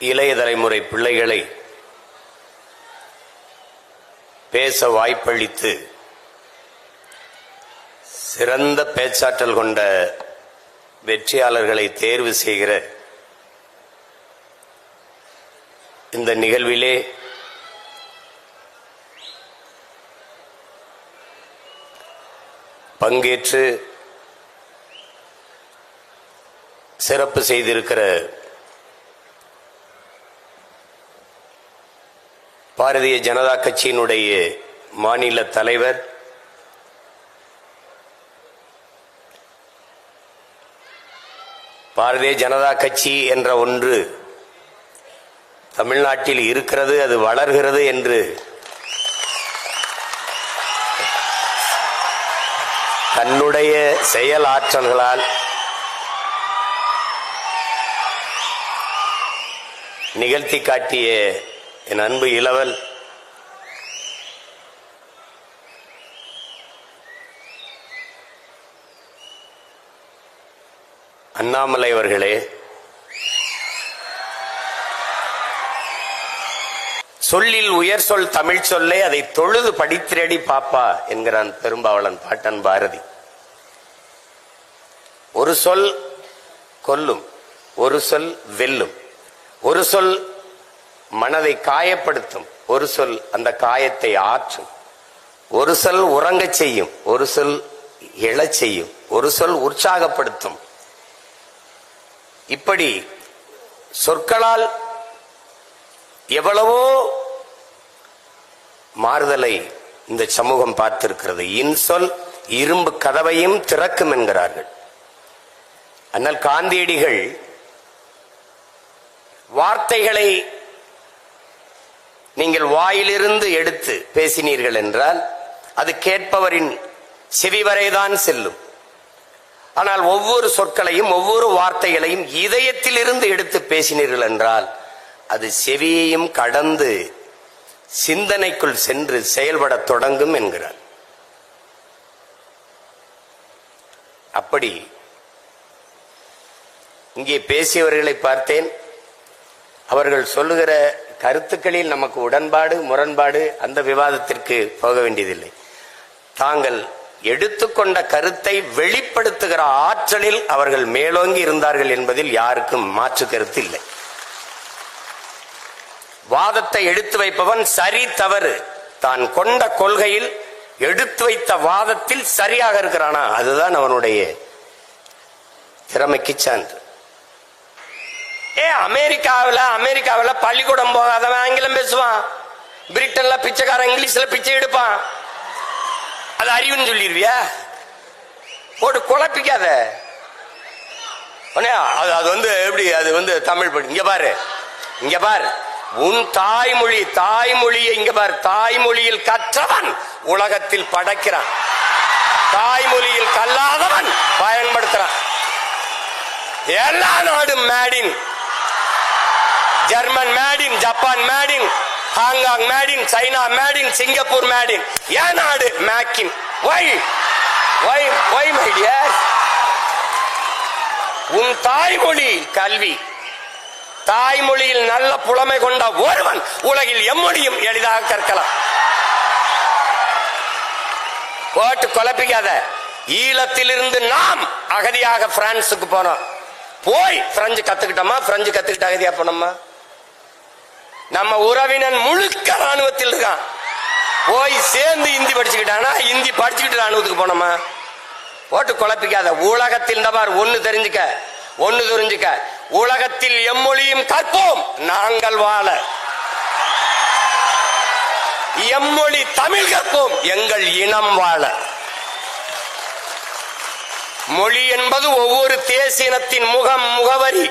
இளைய தலைமுறை பிள்ளைகளை பேச வாய்ப்பளித்து சிறந்த பேச்சாற்றல் கொண்ட வெற்றியாளர்களை தேர்வு செய்கிற இந்த நிகழ்விலே பங்கேற்று சிறப்பு செய்திருக்கிற பாரதிய ஜனதா கட்சியினுடைய மாநில தலைவர் பாரதிய ஜனதா கட்சி என்ற ஒன்று தமிழ்நாட்டில் இருக்கிறது அது வளர்கிறது என்று தன்னுடைய செயல் ஆற்றல்களால் நிகழ்த்தி காட்டிய என் அன்பு இளவல். அண்ணாமலை அவர்களே. சொல்லில் உயர் சொல் தமிழ் சொல்லே அதை தொழுது படித்திரடி பாப்பா என்கிறான் பெரும்பாவளன் பாட்டன் பாரதி. ஒரு சொல் கொல்லும் ஒரு சொல் வெல்லும் ஒரு சொல் மனதை காயப்படுத்தும். ஒரு சொல் அந்த காயத்தை ஆற்றும். ஒரு சொல் உறங்க செய்யும். ஒரு சொல் எழச் செய்யும். ஒரு சொல் உற்சாகப்படுத்தும். இப்படி சொற்களால் எவ்வளவோ மாறுதலை இந்த சமூகம் பார்த்திருக்கிறது. இன்சொல் இரும்பு கதவையும் திறக்கும் என்கிறார்கள். ஆனால் காந்தியடிகள் வார்த்தைகளை நீங்கள் வாயிலிருந்து எடுத்து பேசினீர்கள் என்றால் அது கேட்பவரின் செவி வரைதான் செல்லும். ஆனால் ஒவ்வொரு சொற்களையும் ஒவ்வொரு வார்த்தைகளையும் இதயத்திலிருந்து எடுத்து பேசினீர்கள் என்றால் அது செவியையும் கடந்து சிந்தனைக்குள் சென்று செயல்படத் தொடங்கும் என்கிறார். அப்படி இங்கே பேசியவர்களை பார்த்தேன். அவர்கள் சொல்லுகிற கருத்துக்களில் நமக்கு உடன்பாடு முரண்பாடு அந்த விவாதத்திற்கு போக வேண்டியதில்லை. தாங்கள் எடுத்துக்கொண்ட கருத்தை வெளிப்படுத்துகிற ஆற்றலில் அவர்கள் மேலோங்கி இருந்தார்கள் என்பதில் யாருக்கும் மாற்று கருத்து இல்லை. வாதத்தை எடுத்து வைப்பவன் சரி தவறு. தான் கொண்ட கொள்கையில் எடுத்து வைத்த வாதத்தில் சரியாக இருக்கிறானா? அதுதான் அவனுடைய திறமைக்கு சான்று. ஏ அமெரிக்காவில் அமெரிக்காவில் பள்ளிக்கூடம் போகாதவன் ஆங்கிலம் பேசுவான். பிரிட்டன்ல பிச்சைக்காரன் இங்கிலீஷ்ல பிச்சை எடுப்பான். அது அறிவுன்னு சொல்லிடுவியா போட்டு குழப்பிக்காத. அது அது வந்து எப்படி அது வந்து தமிழ் படி இங்க பாரு. இங்க பாரு. உன் தாய்மொழி தாய்மொழியை இங்க பாரு. தாய்மொழியில் கற்றவன் உலகத்தில் படைக்கிறான். தாய்மொழியில் கல்லாதவன் பயன்படுத்துறான். எல்லா நாடும் made in German made in Japan made in Hong Kong made in China made in Singapore made in ஏன் நாடு? Make in why why why my dear உன் தாய்மொழி கல்வி. தாய்மொழியில் நல்ல புலமை கொண்ட ஒருவன் உலகில் எம்மொழியும் எளிதாக கற்கலாம். போட்டு குழப்பிக்காத. ஈழத்திலிருந்து நாம் அகதியாக பிரான்ஸுக்கு போனோம். போய் பிரெஞ்சு கத்துக்கிட்டோமா? பிரெஞ்சு கத்துக்கிட்டு அகதியா போனோமா? நம்ம உறவினன் முழுக்க ராணுவத்தில் இருக்கான். போய் சேர்ந்து இந்தி படிச்சுக்கிட்டானா? இந்தி படிச்சுக்கிட்டு ராணுவத்துக்கு போனோமா? போட்டு குழப்பிக்காத. உலகத்தில் இந்த பார் தெரிஞ்சுக்க. ஒன்னு தெரிஞ்சுக்க உலகத்தில் எம்மொழியும் கற்போம். நாங்கள் வாழ. எம்மொழி தமிழ் கற்போம். எங்கள் இனம் வாழ. மொழி என்பது ஒவ்வொரு தேசினத்தின் முகம் முகவரி.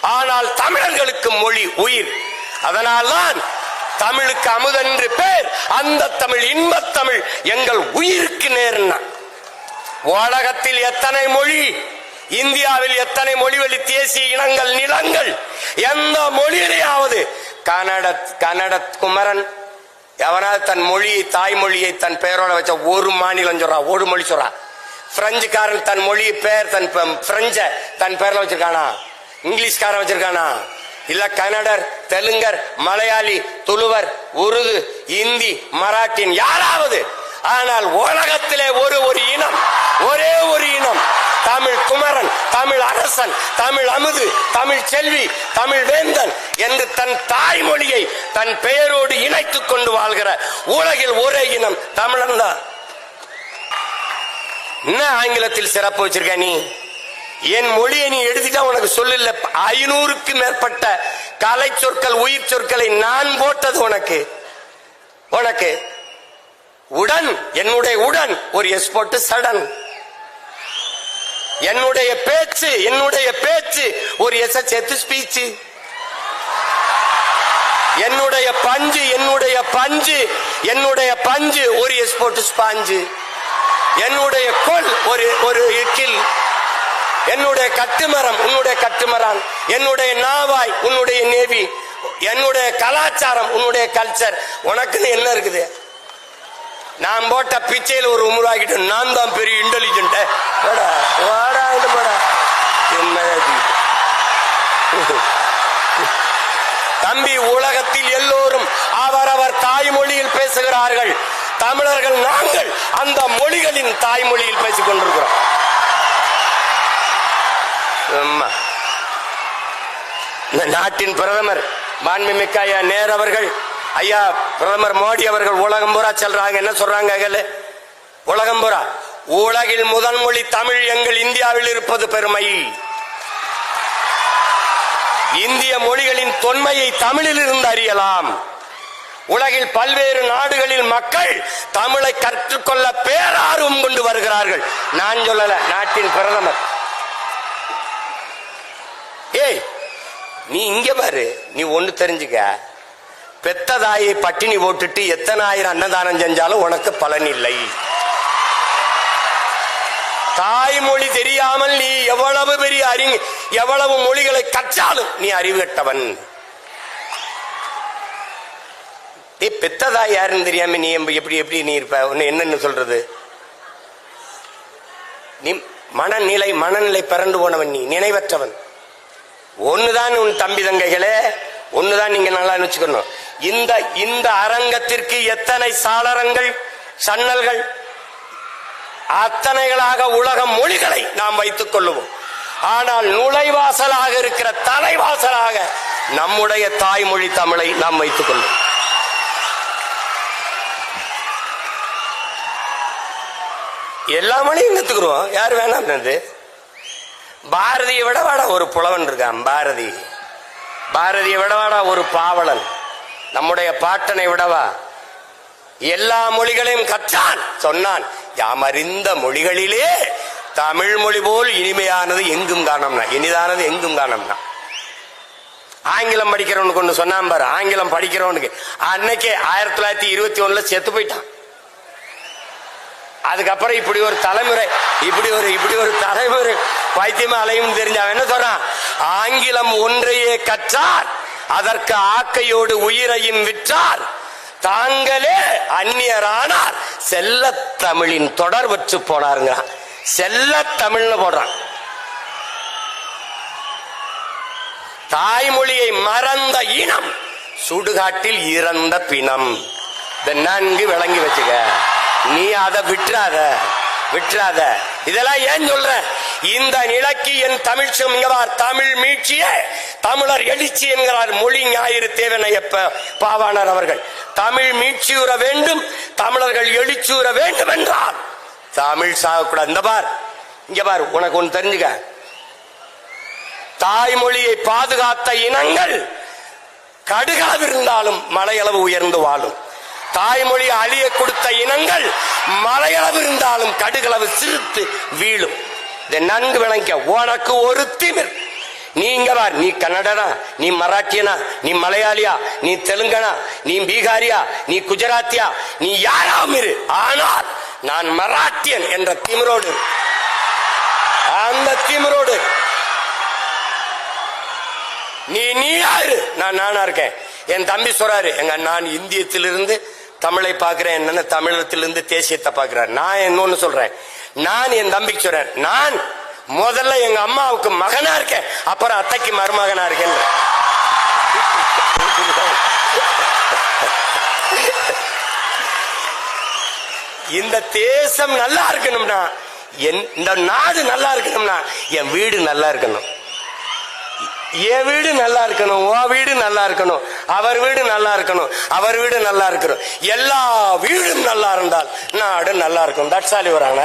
ஆனால் தமிழர்களுக்கு மொழி உயிர். அதனால்தான் தமிழுக்கு அமுதென்று பேர் அந்த தமிழ் இன்பத் தமிழ் எங்கள் உயிருக்கு நேர்னா. உலகத்தில் எத்தனை மொழி இந்தியாவில் எத்தனை மொழி தேசிய இனங்கள் நிலங்கள் எந்த மொழியிலேயாவது கன்னட கன்னட குமரன் எவனாவது தன் மொழியை தாய்மொழியை தன் பெயரோட வச்ச ஒரு மாநிலம் சொல்றா ஒரு மொழி சொல்றா. பிரெஞ்சுக்காரன் தன் மொழி பெயர் தன் பிரெஞ்ச தன் பெயரில் வச்சிருக்கானா? இங்கிலீஷ்காரன் வச்சிருக்கானா? இல்ல கன்னடர் தெலுங்கர் மலையாளி துளுவர் உருது இந்தி மராட்டின் யாராவது? ஆனால் உலகத்திலே ஒரு ஒரு இனம் ஒரே ஒரு இனம். தமிழ் குமரன் தமிழ் அரசன் தமிழ் அமுது தமிழ் செல்வி தமிழ் வேந்தன் என்று தன் தாய்மொழியை தன் பெயரோடு இணைத்துக் கொண்டு வாழ்கிற உலகில் ஒரே இனம் தமிழன் தான். என்ன ஆங்கிலத்தில் சிறப்பு வச்சிருக்க நீ? என் மொழியை நீ எடுத்துட்டா உனக்கு சொல்லல ஐநூறுக்கு மேற்பட்ட கலை சொற்கள் உயிர் சொற்களை நான் போட்டது உனக்கு. உனக்கு. உடன் என்னுடைய உடன் ஒரு எஸ் போட்டு சடன் என்னுடைய பேச்சு என்னுடைய பேச்சு ஒரு எஸ் சேர்த்து ஸ்பீச் என்னுடைய பஞ்சு என்னுடைய பஞ்சு என்னுடைய பஞ்சு ஒரு எஸ் போட்டு ஸ்பாஞ்சு என்னுடைய கொல் ஒரு ஒரு கில் என்னுடைய கட்டுமரம் உன்னுடைய கட்டுமரான் என்னுடைய நாவாய் உன்னுடைய நேவி என்னுடைய கலாச்சாரம் உன்னுடைய கல்ச்சர் உனக்குன்னு என்ன இருக்குது? நான் போட்ட பிச்சையில் ஒரு உருவாக்கிட்டு நான் தான் பெரிய இன்டெலிஜென்ட் வாடா வாடா இங்க போடா. தம்பி உலகத்தில் எல்லோரும் அவரவர் தாய்மொழியில் பேசுகிறார்கள். தமிழர்கள் நாங்கள் அந்த மொழிகளின் தாய்மொழியில் பேசிக் கொண்டிருக்கிறோம் ஆமா. இந்த நாட்டின் பிரதமர் மாண்புமிக்க ஐயா நேர் அவர்கள் ஐயா பிரதமர் மோடி அவர்கள் உலகம் பூரா செல்றாங்க. என்ன சொல்றாங்க அகல? உலகம் பூரா. உலகில் முதல் மொழி தமிழ் எங்கள் இந்தியாவில் இருப்பது பெருமை. இந்திய மொழிகளின் தொன்மையை தமிழில் இருந்து அறியலாம். உலகில் பல்வேறு நாடுகளில் மக்கள் தமிழை கற்றுக்கொள்ள பேரார்வம் கொண்டு வருகிறார்கள். நான் சொல்லல நாட்டின் பிரதமர். ஏய் நீ இங்க பாரு நீ ஒண்ணு தெரிஞ்சுக்க. பெத்த தாயை பட்டினி போட்டுட்டு எத்தனை ஆயிரம் அன்னதானம் செஞ்சாலும் உனக்கு பலன் இல்லை. தாய்மொழி தெரியாமல் நீ எவ்வளவு பெரிய அறிஞ எவ்வளவு மொழிகளை கற்றாலும் நீ அறிவு கட்டவன். நீ பெத்ததாய் யாருன்னு தெரியாம நீ எப்படி எப்படி நீ இருப்ப? உன்னை என்னன்னு சொல்றது? நீ மனநிலை மனநிலை பிறண்டு போனவன் நீ நினைவற்றவன். ஒண்ணுதான் உன் தம்பி தங்கைகளே ஒண்ணுதான் நீங்க நல்லா நினைச்சுக்கணும் இந்த இந்த அரங்கத்திற்கு எத்தனை சாளரங்கள் சன்னல்கள் அத்தனைகளாக உலக மொழிகளை நாம் வைத்துக் கொள்ளுவோம். ஆனால் நுழைவாசலாக இருக்கிற தலைவாசலாக நம்முடைய தாய்மொழி தமிழை நாம் வைத்துக் கொள்வோம் எல்லா மொழியும் கத்துக்கிறோம் யார் வேணாம் பாரதியை விடவாடா ஒரு புலவன் இருக்கான் பாரதி. பாரதியை விடவாடா ஒரு பாவலன். நம்முடைய பாட்டனை விடவா? எல்லா மொழிகளையும் கற்றான் சொன்னான். யாம் அறிந்த மொழிகளிலே தமிழ் மொழி போல் இனிமையானது எங்கும் காணோம்னா இனிதானது எங்கும் காணோம்னா. ஆங்கிலம் படிக்கிறவனுக்கு ஒன்று சொன்னான் பாரு ஆங்கிலம் படிக்கிறவனுக்கு. அன்னைக்கே ஆயிரத்தி தொள்ளாயிரத்தி இருபத்தி ஒண்ணுல செத்து போயிட்டான். அதுக்கப்புறம் இப்படி ஒரு தலைமுறை இப்படி ஒரு இப்படி ஒரு தலைமுறை. பைத்தியமா அலையும் தெரிஞ்ச அவன் என்ன சொல்றான்? ஆங்கிலம் ஒன்றையே கற்றார் அதற்கு ஆக்கையோடு உயிரையும் விற்றார். தாங்களே அந்நியரானார். செல்ல தமிழின் தொடர் வச்சு போனாருங்கிறான். செல்ல தமிழ்னு போடுறான். தாய்மொழியை மறந்த இனம் சுடுகாட்டில் இறந்த பிணம். இதை நன்கு விளங்கி வச்சுக்க. நீ அதை விட்டுறாத விட்டுறாத. இதெல்லாம் ஏன் சொல்ற? இந்த நிலைக்கு என் தமிழ் இங்கவார் தமிழ் மீட்சிய தமிழர் எழுச்சி என்கிறார் மொழி ஞாயிறு தேவனையப்ப பாவாணர் அவர்கள். தமிழ் மீட்சியுற வேண்டும் தமிழர்கள் எழுச்சியுற வேண்டும் என்றார். தமிழ் சாகக்கூடாது. இந்த பார் இங்க பார் உனக்கு ஒன்று தெரிஞ்சுக்க. தாய்மொழியை பாதுகாத்த இனங்கள் கடுகாவிருந்தாலும் மலையளவு உயர்ந்து வாழும். தாய்மொழி அழிய கொடுத்த இனங்கள் மலையளவு இருந்தாலும் கடுகளவு சிரித்து வீழும். இதை நன்கு விளங்க உனக்கு ஒரு திமிர். நீங்க வார் நீ கன்னடனா நீ மராட்டியனா நீ மலையாளியா நீ தெலுங்கனா நீ பீகாரியா நீ குஜராத்தியா நீ யாராம் இரு. ஆனால் நான் மராட்டியன் என்ற திமிரோடு அந்த திமிரோடு நீ நீ யாரு நான் நானா இருக்கேன். என் தம்பி சொல்றாரு எங்க நான் இந்தியத்திலிருந்து தமிழை பார்க்கிறேன் என்னன்னு தமிழத்திலிருந்து தேசியத்தை பார்க்கிறேன் நான் இன்னொன்னு சொல்றேன். நான் என் தம்பிக்கு சொல்றேன். நான் முதல்ல எங்க அம்மாவுக்கு மகனா இருக்கேன். அப்புறம் அத்தைக்கு மருமகனா இருக்கேன். இந்த தேசம் நல்லா இருக்கணும்னா என் இந்த நாடு நல்லா இருக்கணும்னா என் வீடு நல்லா இருக்கணும். என் வீடு நல்லா இருக்கணும் உன் வீடு நல்லா இருக்கணும். அவர் வீடு நல்லா இருக்கணும் அவர் வீடு நல்லா இருக்கணும். எல்லா வீடும் நல்லா இருந்தால் நாடு நல்லா இருக்கும். தட்சாலி வராங்க